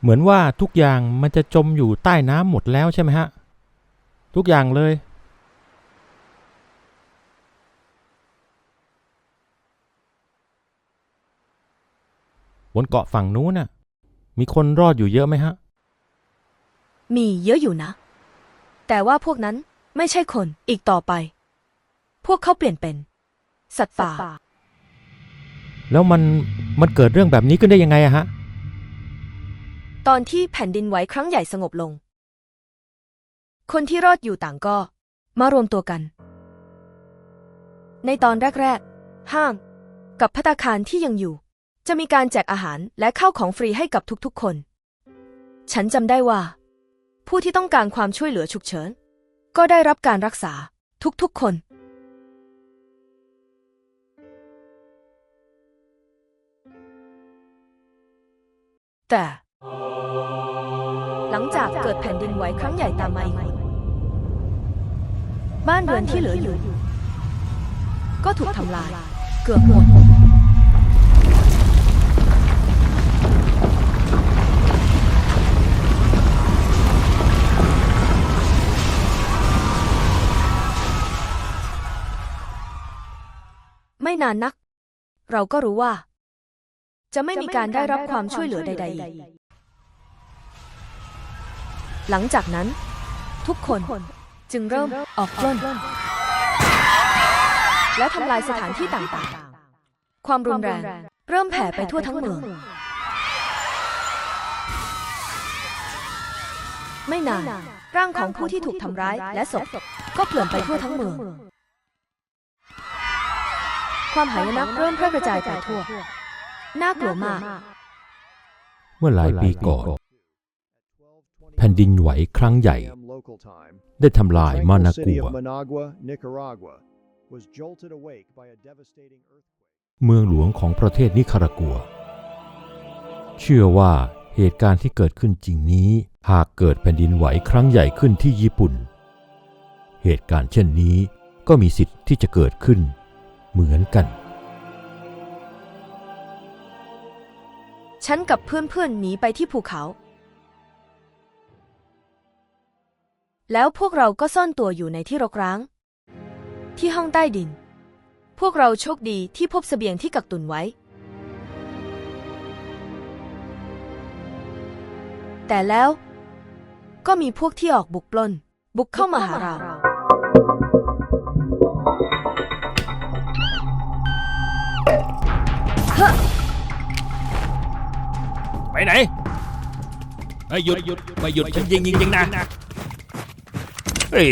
เหมือนว่าทุกอย่างมันจะจมอยู่ใต้น้ำหมดแล้วใช่ไหมฮะ ทุกอย่างเลย บนเกาะฝั่งนู้นน่ะ มีคนรอดอยู่เยอะไหมฮะ มีเยอะอยู่นะ แต่ว่าพวกนั้นไม่ใช่คนอีกต่อไป พวกเขาเปลี่ยนเป็น สัตว์ป่า แล้วมันมันเกิดเรื่องแบบนี้ขึ้นได้ยังไงอะฮะ ตอนที่แผ่นดินไหวครั้งใหญ่สงบลง คนที่รอดอยู่ต่างก็ มารวมตัวกัน ในตอนแรกๆ ห้าง กับพัตคารที่ยังอยู่ จะมีการแจกอาหารและข้าวของฟรีให้กับทุกๆคน ฉันจำได้ว่า ผู้ที่ต้องการความช่วยเหลือฉุกเฉิน ก็ได้รับการรักษาทุกๆคนแต่ จากเกิดแผ่นดินไหวครั้งใหญ่ตามมาอีกบ้านเรือนที่เหลืออยู่ ก็ถูกทำลาย เกือบหมดไม่นานนัก เราก็รู้ว่า จะไม่มีการได้รับความช่วยเหลือใดๆอีก หลังจากนั้น ทุกคนจึงเริ่มออกปล้น และทำลายสถานที่ต่างๆ ความรุนแรง เริ่มแผ่ไปทั่วทั้งเมือง ไม่นานร่างของผู้ที่ถูกทำร้ายและศพก็เกลื่อนไปทั่วทั้งเมือง ความหายนะเริ่มแพร่กระจายไปทั่ว น่ากลัวมาก เมื่อหลายปีก่อน ผ่นดินไหวครั้งใหญ่ ได้ทำลายมานากัว Managua, Nicaragua, was jolted awake by a devastating earthquake. เมืองหลวงของประเทศนิคารากัว เชื่อว่าเหตุการณ์ที่เกิดขึ้นจริงนี้ หากเกิดแผ่นดินไหวครั้งใหญ่ขึ้นที่ญี่ปุ่น เหตุการณ์เช่นนี้ก็มีสิทธิ์ที่จะเกิดขึ้น เหมือนกัน ฉันกับเพื่อนๆหนีไปที่ภูเขา แล้วพวกเราก็ซ่อนตัวอยู่ในที่รกร้าง ที่ห้องใต้ดิน พวกเราโชคดีที่พบเสบียงที่กักตุนไว้ แต่แล้วก็มีพวกที่ออกบุกปล้น บุกเข้ามาหาเรา ไปไหน เฮ้ยหยุดหยุดไม่หยุดฉันยิงยิงยิงนะ เฮ้ย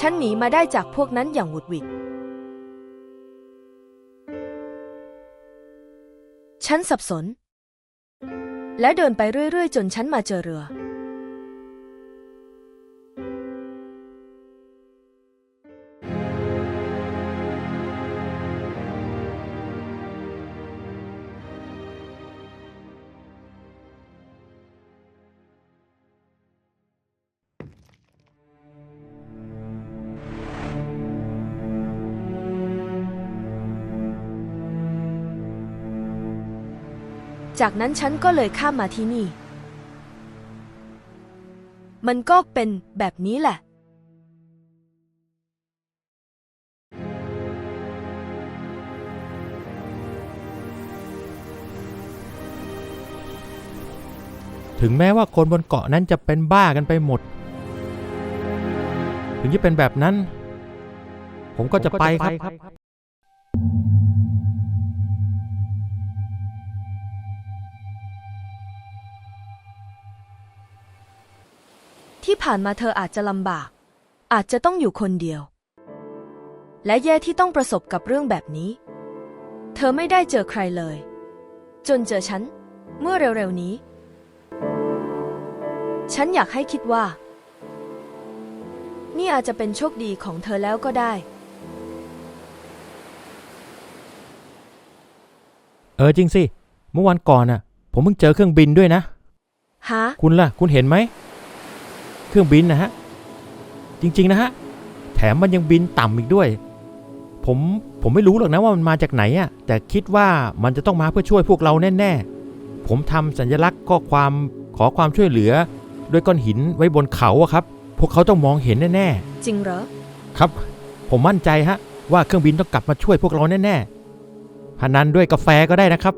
ฉันหนีมาได้จากพวกนั้นอย่างหวุดหวิด ฉันสับสน และเดินไปเรื่อยๆ จนฉันมาเจอเรือ จากนั้นฉันก็เลยข้ามมาที่นี่ มันก็เป็นแบบนี้แหละ ถึงแม้ว่าคนบนเกาะนั้นจะเป็นบ้ากันไปหมด ถึงจะเป็นแบบนั้น ผมก็จะไปครับ ที่ผ่านมาเธออาจจะลำบาก อาจจะต้องอยู่คนเดียว และแย่ที่ต้องประสบกับเรื่องแบบนี้ เธอไม่ได้เจอใครเลย จนเจอฉัน เมื่อเร็วๆนี้ ฉันอยากให้คิดว่า นี่อาจจะเป็นโชคดีของเธอแล้วก็ได้ เออจริงสิ เมื่อวันก่อนน่ะ ผมเพิ่งเจอเครื่องบินด้วยนะ ฮะ คุณล่ะ คุณเห็นไหม เครื่องบินนะฮะ จริง ๆ นะฮะ แถมมันยังบินต่ำอีกด้วย ผมผมไม่รู้หรอกนะว่ามันมาจากไหนอะแต่คิดว่ามันจะต้องมาเพื่อช่วยพวกเราแน่ๆ ผมทำสัญลักษณ์ข้อความขอความช่วยเหลือด้วยก้อนหินไว้บนเขาอะครับ พวกเขาต้องมองเห็นแน่จริงเหรอๆครับ ผมมั่นใจฮะ ว่าเครื่องบินต้องกลับมาช่วยพวกเราแน่ๆพนันด้วยกาแฟก็ได้นะครับ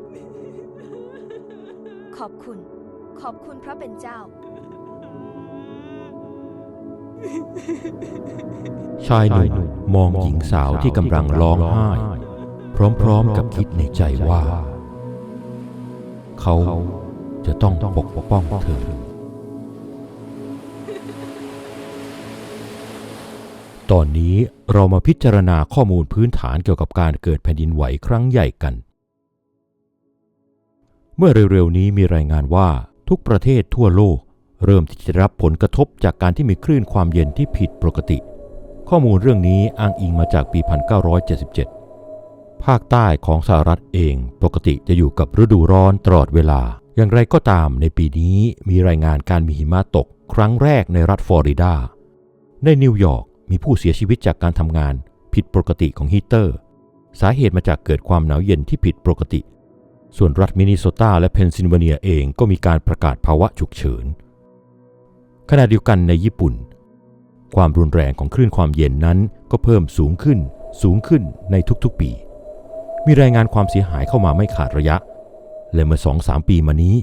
ขอบคุณ ขอบคุณพระเป็นเจ้า ชายหนุ่มมองหญิงสาวที่กำลังร้องไห้ พร้อมๆกับคิดในใจว่า เขาจะต้องปกป้องเธอ ตอนนี้เรามาพิจารณาข้อมูลพื้นฐานเกี่ยวกับการเกิดแผ่นดินไหวครั้งใหญ่กัน เมื่อเร็วๆนี้มีรายงานว่าทุกประเทศทั่วโลก เริ่มที่จะรับผลกระทบจากการที่มีคลื่นความเย็นที่ผิดปกติ ข้อมูลเรื่องนี้อ้างอิงมาจากปี 1977 ภาคใต้ของสหรัฐเองปกติจะอยู่กับฤดูร้อนตลอดเวลา อย่างไรก็ตามในปีนี้มีรายงานการมีหิมะตกครั้งแรกในรัฐฟลอริดา ในนิวยอร์กมีผู้เสียชีวิตจากการทำงานผิดปกติของฮีเตอร์ สาเหตุมาจากเกิดความหนาวเย็นที่ผิดปกติ ส่วนรัฐมินนิโซตาและเพนซิลเวเนียเองก็มีการประกาศภาวะฉุกเฉิน ขณะเดียวกันในญี่ปุ่น ความรุนแรงของคลื่นความเย็นนั้นก็เพิ่มสูงขึ้น สูงขึ้นในทุกๆปี มีรายงานความเสียหายเข้ามาไม่ขาดระยะ และเมื่อ2-3ปีมานี้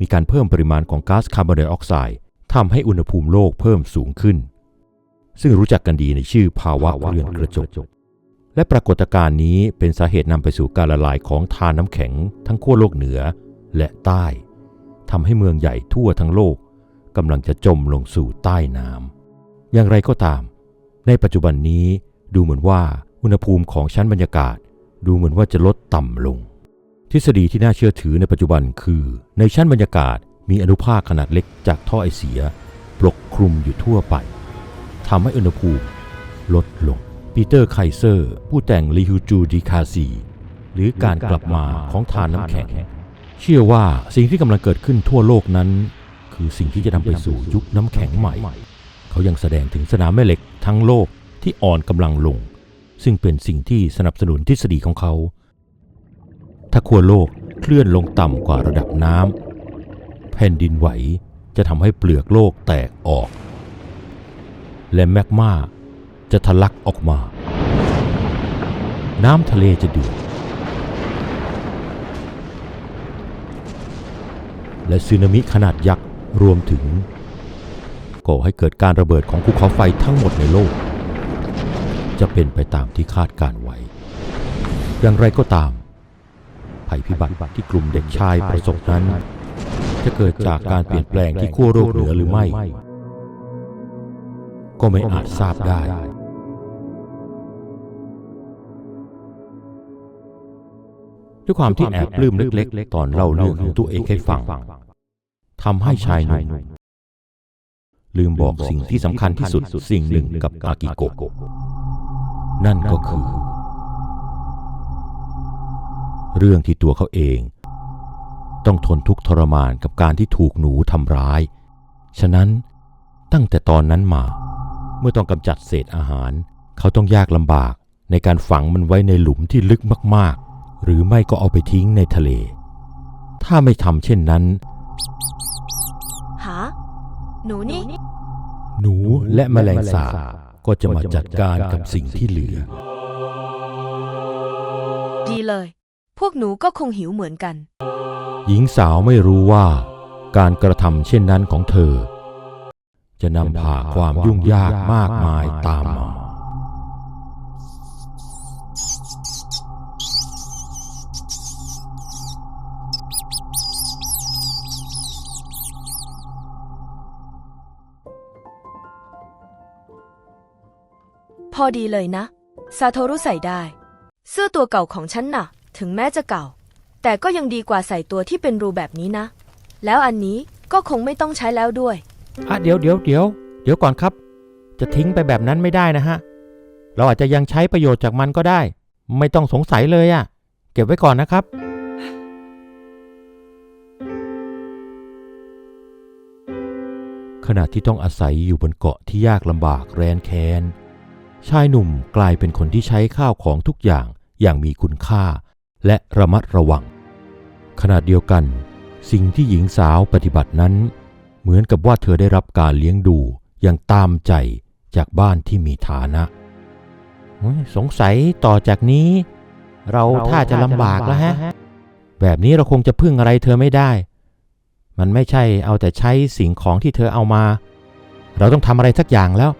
มีการเพิ่มปริมาณของก๊าซคาร์บอนไดออกไซด์ทำให้อุณหภูมิโลกเพิ่มสูงขึ้น ซึ่งรู้จักกันดีในชื่อภาวะเรือนกระจกและปรากฏการณ์นี้เป็นสาเหตุนำไปสู่การละลายของทานน้ำแข็งทั้งขั้วโลกเหนือและใต้ทำให้เมืองใหญ่ทั่วทั้งโลก กำลังจะจมลงสู่ใต้น้ำอย่างไรก็ตาม ในปัจจุบันนี้ดูเหมือนว่าอุณหภูมิของชั้นบรรยากาศ ดูเหมือนว่าจะลดต่ำลง ทฤษฎีที่น่าเชื่อถือในปัจจุบันคือ ในชั้นบรรยากาศมีอนุภาคขนาดเล็กจากท่อไอเสียปกคลุมอยู่ทั่วไปทำให้อุณหภูมิลดลง ปีเตอร์ไคเซอร์ ผู้แต่งลิฮูจูดีคาซีหรือการกลับมาของทานน้ำแข็ง เชื่อว่าสิ่งที่กำลังเกิดขึ้นทั่วโลกนั้น คือสิ่งที่จะนำไปสู่ยุคน้ำแข็งใหม่ เขายังแสดงถึงสนามแม่เหล็กทั้งโลกที่อ่อนกำลังลง ซึ่งเป็นสิ่งที่สนับสนุนทฤษฎีของเขา ถ้าขั้วโลกเคลื่อนลงต่ำกว่าระดับน้ำแผ่นดินไหวจะทำให้เปลือกโลกแตกออก และแมกมาจะทะลักออกมา น้ำทะเลจะเดือดและสึนามิขนาดยักษ์ รวมถึงก่อให้เกิดการระเบิดของภูเขาไฟทั้งหมดในโลก จะเป็นไปตามที่คาดการไว้ อย่างไรก็ตาม ภัยพิบัติที่กลุ่มเด็กชายประสบนั้น จะเกิดจากการเปลี่ยนแปลงที่ขั้วโลกเหนือหรือไม่ ก็ไม่อาจทราบได้ด้วยความที่แอบปลื้มเล็กๆ ตอนเล่าเรื่องของตัวเองให้ฟังำให้ชายหนุ่มลืมบอกสิ่งที่สำคัญที่สุดสิ่งหนึ่งกับอากิโกะนั่นก็คือ เรื่องที่ตัวเขาเอง ต้องทนทุกข์ทรมานกับการที่ถูกหนูทำร้าย ฉะนั้นตั้งแต่ตอนนั้นมา เมื่อต้องกำจัดเศษอาหาร เขาต้องยากลำบากในการฝังมันไว้ในหลุมที่ลึกมาก ๆ หรือไม่ก็เอาไปทิ้งในทะเล ถ้าไม่ทำเช่นนั้นหา หนูนี่ หนูและแมลงสาบก็จะมาจัดการกับสิ่งที่เหลือ ดีเลย พวกหนูก็คงหิวเหมือนกัน หญิงสาวไม่รู้ว่า การกระทำเช่นนั้นของเธอ จะนำพาความยุ่งยากมากมายตามมา พอดีเลยนะ ซาโทรุใส่ได้ เสื้อตัวเก่าของฉันนะ่ะ ถึงแม้จะเก่า แต่ก็ยังดีกว่าใส่ตัวที่เป็นรูแบบนี้นะ แล้วอันนี้ก็คงไม่ต้องใช้แล้วด้วย อะเดี๋ยวเดี๋ยวเดี๋ยวเดี๋ยวก่อนครับ จะทิ้งไปแบบนั้นไม่ได้นะฮะ เราอาจจะยังใช้ประโยชน์จากมันก็ได้ ไม่ต้องสงสัยเลยอะ่ะ เก็บไว้ก่อนนะครับ ขณะที่ต้องอาศัยอยู่บนเกาะที่ยากลำบากแรนแค้น ชายหนุ่มกลายเป็นคนที่ใช้ข้าวของทุกอย่างอย่างมีคุณค่า และระมัดระวัง ขณะเดียวกัน สิ่งที่หญิงสาวปฏิบัตินั้น เหมือนกับว่าเธอได้รับการเลี้ยงดูอย่างตามใจจากบ้านที่มีฐานะ สงสัยต่อจากนี้ เราถ้าจะลำบากแล้วฮะ แบบนี้เราคงจะพึ่งอะไรเธอไม่ได้ มันไม่ใช่เอาแต่ใช้สิ่งของที่เธอเอามา เราต้องทำอะไรสักอย่างแล้ว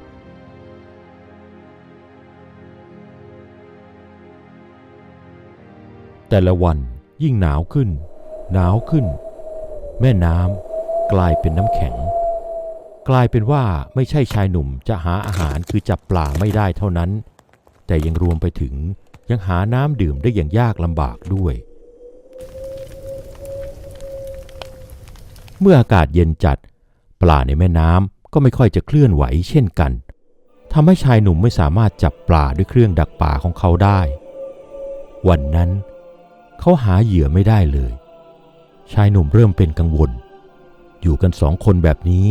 แต่ละวันยิ่งหนาวขึ้น หนาวขึ้น แม่น้ำกลายเป็นน้ำแข็ง กลายเป็นว่าไม่ใช่ชายหนุ่มจะหาอาหารคือจับปลาไม่ได้เท่านั้น แต่ยังรวมไปถึงยังหาน้ำดื่มได้อย่างยากลำบากด้วย เมื่ออากาศเย็นจัด ปลาในแม่น้ำก็ไม่ค่อยจะเคลื่อนไหวเช่นกันทำให้ชายหนุ่มไม่สามารถจับปลาด้วยเครื่องดักปลาของเขาได้ วันนั้น เขาหาเหยื่อไม่ได้เลย ชายหนุ่มเริ่มเป็นกังวล อยู่กันสองคนแบบนี้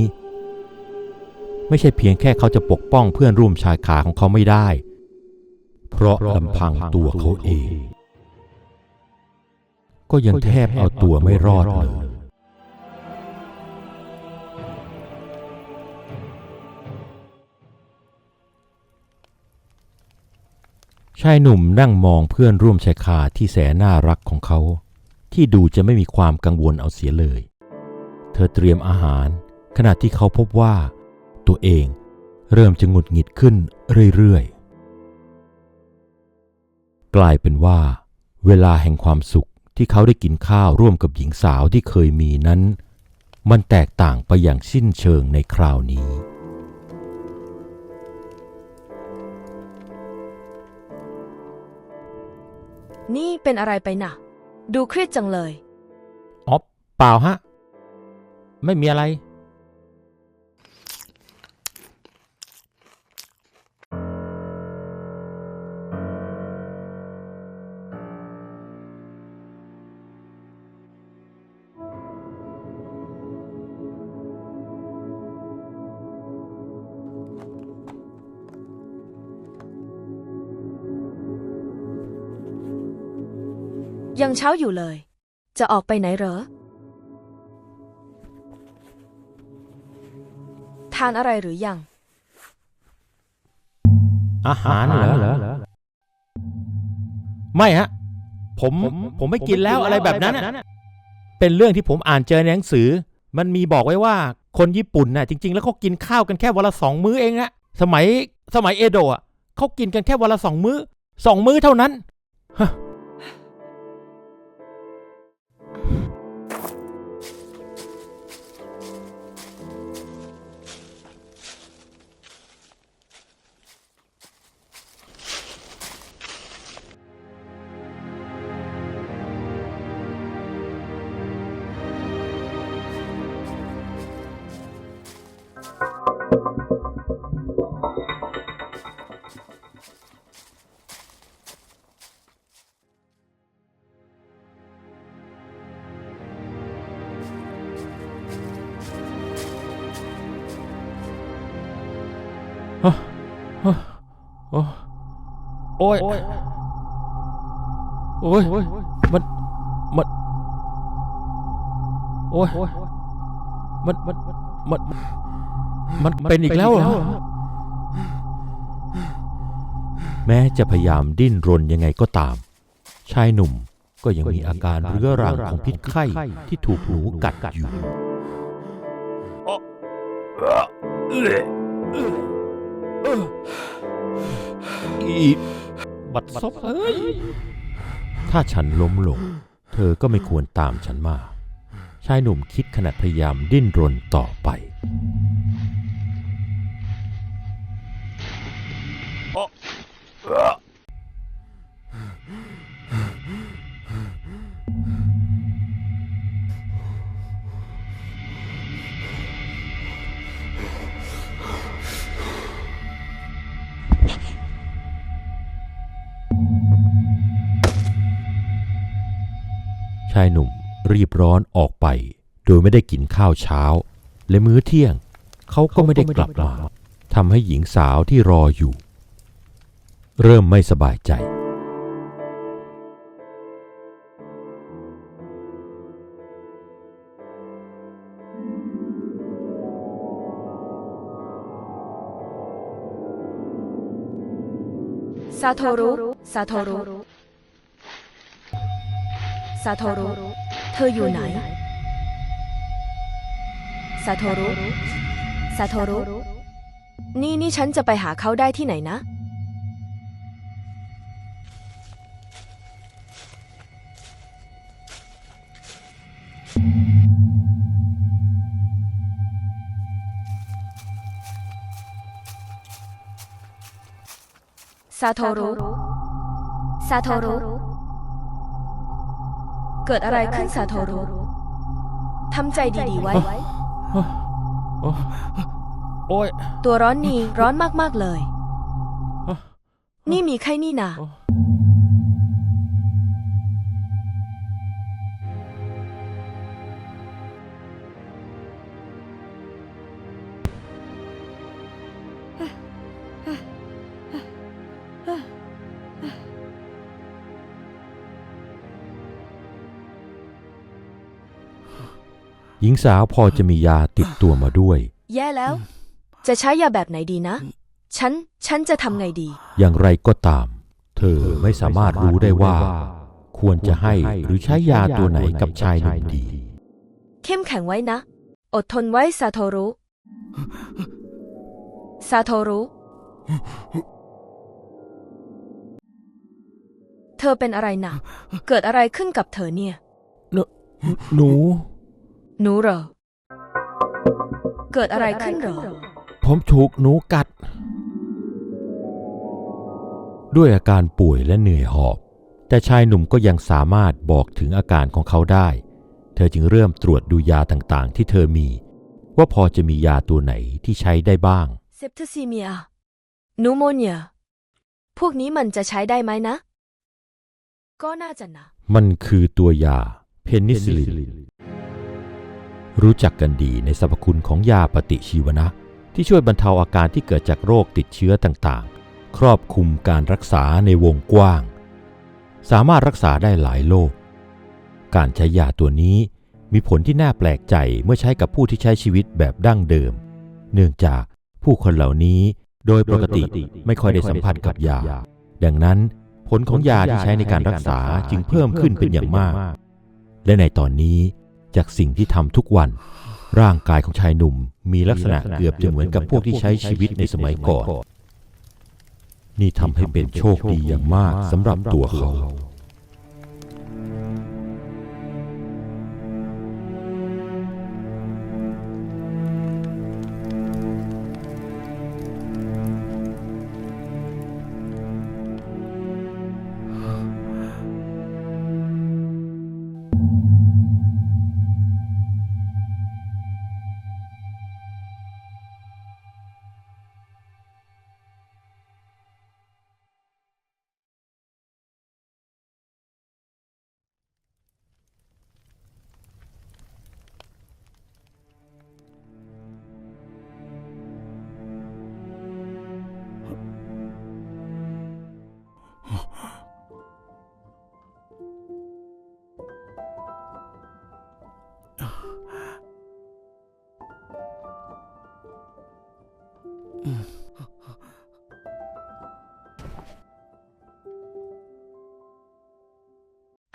ไม่ใช่เพียงแค่เขาจะปกป้องเพื่อนร่วมชายขาของเขาไม่ได้ เพราะลำพังตัวเขาเอง ก็ยังแทบเอาตัวไม่รอดเลย ชายหนุ่มนั่งมองเพื่อนร่วมชายคาที่แสนน่ารักของเขา ที่ดูจะไม่มีความกังวลเอาเสียเลย เธอเตรียมอาหาร ขณะที่เขาพบว่า ตัวเองเริ่มจะหงุดหงิดขึ้นเรื่อยๆ กลายเป็นว่า เวลาแห่งความสุขที่เขาได้กินข้าวร่วมกับหญิงสาวที่เคยมีนั้น มันแตกต่างไปอย่างสิ้นเชิงในคราวนี้ นี่เป็นอะไรไปน่ะ ดูเครียดจังเลย อ๋อเปล่าฮะ ไม่มีอะไร ยังเช้าอยู่เลย จะออกไปไหนเหรอ ทานอะไรหรือยัง อาหารเหรอ ไม่ฮะผมผมไม่กินแล้วอะไรแบบนั้นน่ะเป็นเรื่องที่ผมอ่านเจอในหนังสือ มันมีบอกไว้ว่าคนญี่ปุ่นน่ะจริง ๆ แล้วเขากินข้าวกันแค่วันละสองมื้อเองนะสมัยสมัยเอโดะอะเขากินกันแค่วันละสองมื้อสองมื้อเท่านั้นฮะ โอ้ย โอ้ย มัน มัน โอ้ย มัน มัน มัน มันเป็นอีกแล้วเหรอ แม้จะพยายามดิ้นรนยังไงก็ตาม ชายหนุ่มก็ยังมีอาการเรื้อรังของพิษไข้ที่ถูกหนูกัดอยู่อี บัดซบเอ้ยถ้าฉันล้มลง เธอก็ไม่ควรตามฉันมา ชายหนุ่มคิดขณะพยายามดิ้นรนต่อไปชายหนุ่มรีบร้อนออกไป โดยไม่ได้กินข้าวเช้า และมื้อเที่ยง เขาก็ไม่ได้กลับมาทำให้หญิงสาวที่รออยู่ เริ่มไม่สบายใจ ซาโทรุ ซาโทรุาโทรุ เธออยู่ไหน ซาโทรุ ซาโทรุ นี่นี่ฉันจะไปหาเขาได้ที่ไหนนะ ซาโทรุ ซาโทรุ เกิดอะไรขึ้นซาโทรุทำใจดีๆไว้ โอ้ยตัวร้อนนี่ร้อนมากๆเลย นี่มีไข้นี่นาห ญิงสาวพอจะมียาติดตัวมาด้วย แย่แล้ว จะใช้ยาแบบไหนดีนะ ฉัน ฉันจะทำไงดี อย่างไรก็ตาม เธอไม่สามารถรู้ได้ว่า ควรจะให้หรือใช้ยาตัวไหนกับชายหนุ่มดี เข้มแข็งไว้นะ อดทนไว้ซาโทรุซาโทรุเธอเป็นอะไรนะเกิดอะไรขึ้นกับเธอเนี่ย หนู หนูเหรอ เกิดอะไรขึ้นเหรอ ผมถูกหนูกัด ด้วยอาการป่วยและเหนื่อยหอบ แต่ชายหนุ่มก็ยังสามารถบอกถึงอาการของเขาได้ เธอจึงเริ่มตรวจดูยาต่างๆ ที่เธอมี ว่าพอจะมียาตัวไหนที่ใช้ได้บ้าง เซปทซีเมีย นูโมเนีย พวกนี้มันจะใช้ได้ไหมนะ ก็น่าจะนะ มันคือตัวยาเพนิซิลิน รู้จักกันดีในสรรพคุณของยาปฏิชีวนะ ที่ช่วยบรรเทาอาการที่เกิดจากโรคติดเชื้อต่างๆ ครอบคลุมการรักษาในวงกว้าง สามารถรักษาได้หลายโรคการใช้ยาตัวนี้มีผลที่น่าแปลกใจเมื่อใช้กับผู้ที่ใช้ชีวิตแบบดั้งเดิม เนื่องจากผู้คนเหล่านี้โดยปกติไม่ค่อยได้สัมผัสกับยา ดังนั้นผลของยาที่ใช้ในการรักษาจึงเพิ่มขึ้นเป็นอย่างมาก และในตอนนี้ จากสิ่งที่ทำทุกวัน ร่างกายของชายหนุ่ม มีลักษณะเกือบจะเหมือนกับพวกที่ใช้ชีวิตในสมัยก่อน นี่ทำให้เป็นโชคดีอย่างมากสำหรับตัวเขา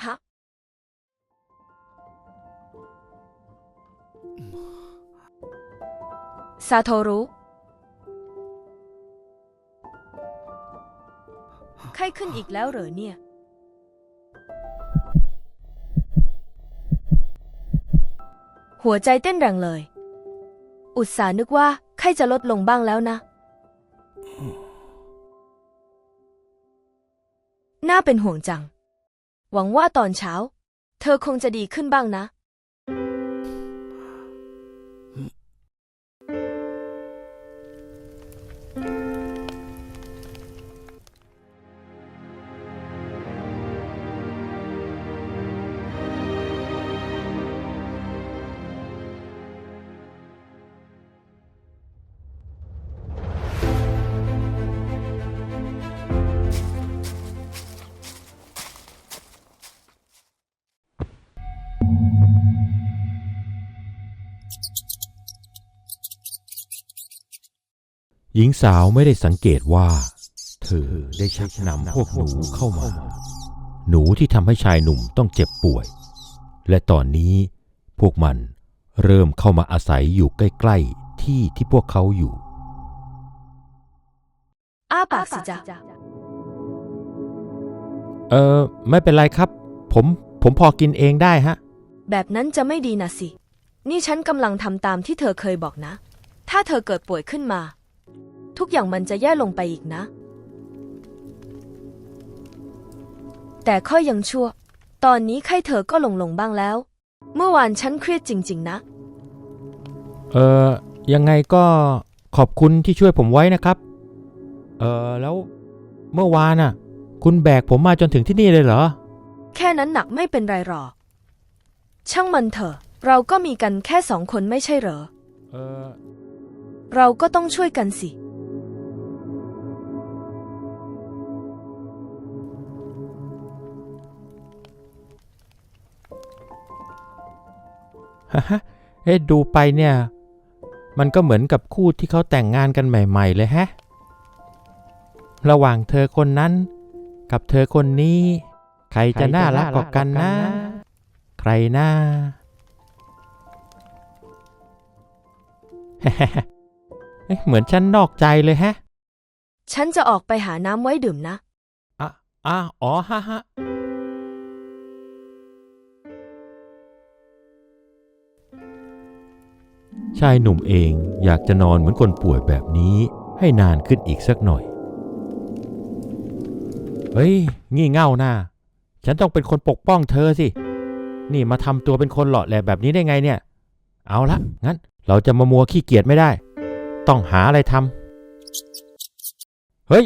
ฮะซาโทรุไข้ขึ้นอีกแล้วเหรอเนี่ย หัวใจเต้นแรงเลย อุตส่าห์นึกว่าไข้จะลดลงบ้างแล้วนะ น่าเป็นห่วงจัง หวังว่าตอนเช้า เธอคงจะดีขึ้นบ้างนะ หญิงสาวไม่ได้สังเกตว่า เธอได้ชักนำพวกหนูเข้ามา หนูที่ทำให้ชายหนุ่มต้องเจ็บป่วย และตอนนี้พวกมันเริ่มเข้ามาอาศัยอยู่ใกล้ๆที่ที่พวกเขาอยู่อ้าปากสิจ๊ะเออไม่เป็นไรครับ ผมผมพอกินเองได้ฮะ แบบนั้นจะไม่ดีนะสิ นี่ฉันกำลังทำตามที่เธอเคยบอกนะ ถ้าเธอเกิดป่วยขึ้นมา ทุกอย่างมันจะแย่ลงไปอีกนะ แต่ค่อยยังชั่ว ตอนนี้ไข้เธอก็ลงลงบ้างแล้ว เมื่อวานฉันเครียดจริง ๆ นะ เออยังไงก็ขอบคุณที่ช่วยผมไว้นะครับ เออแล้วเมื่อวานน่ะ คุณแบกผมมาจนถึงที่นี่เลยเหรอ แค่นั้นหนักไม่เป็นไรหรอก ช่างมันเถอะ เราก็มีกันแค่สองคนไม่ใช่เหรอ เออ เราก็ต้องช่วยกันสิ ฮะฮะ เอ๊ะดูไปเนี่ย มันก็เหมือนกับคู่ที่เขาแต่งงานกันใหม่ ๆ เลยแฮะ ระหว่างเธอคนนั้น กับเธอคนนี้ ใครจะน่ารักกว่ากันนะ ใครน่าเอ๊ะเหมือนฉันนอกใจเลยแฮะ ฉันจะออกไปหาน้ำไว้ดื่มนะ อะอะอ๋อฮะฮะ ชายหนุ่มเองอยากจะนอนเหมือนคนป่วยแบบนี้ให้นานขึ้นอีกสักหน่อย เฮ้ย งี่เง่าหน้า ฉันต้องเป็นคนปกป้องเธอสิ นี่มาทำตัวเป็นคนหล่อแหลแบบนี้ได้ไงเนี่ย เอาละ งั้น เราจะมามัวขี้เกียจไม่ได้ ต้องหาอะไรทำ เฮ้ย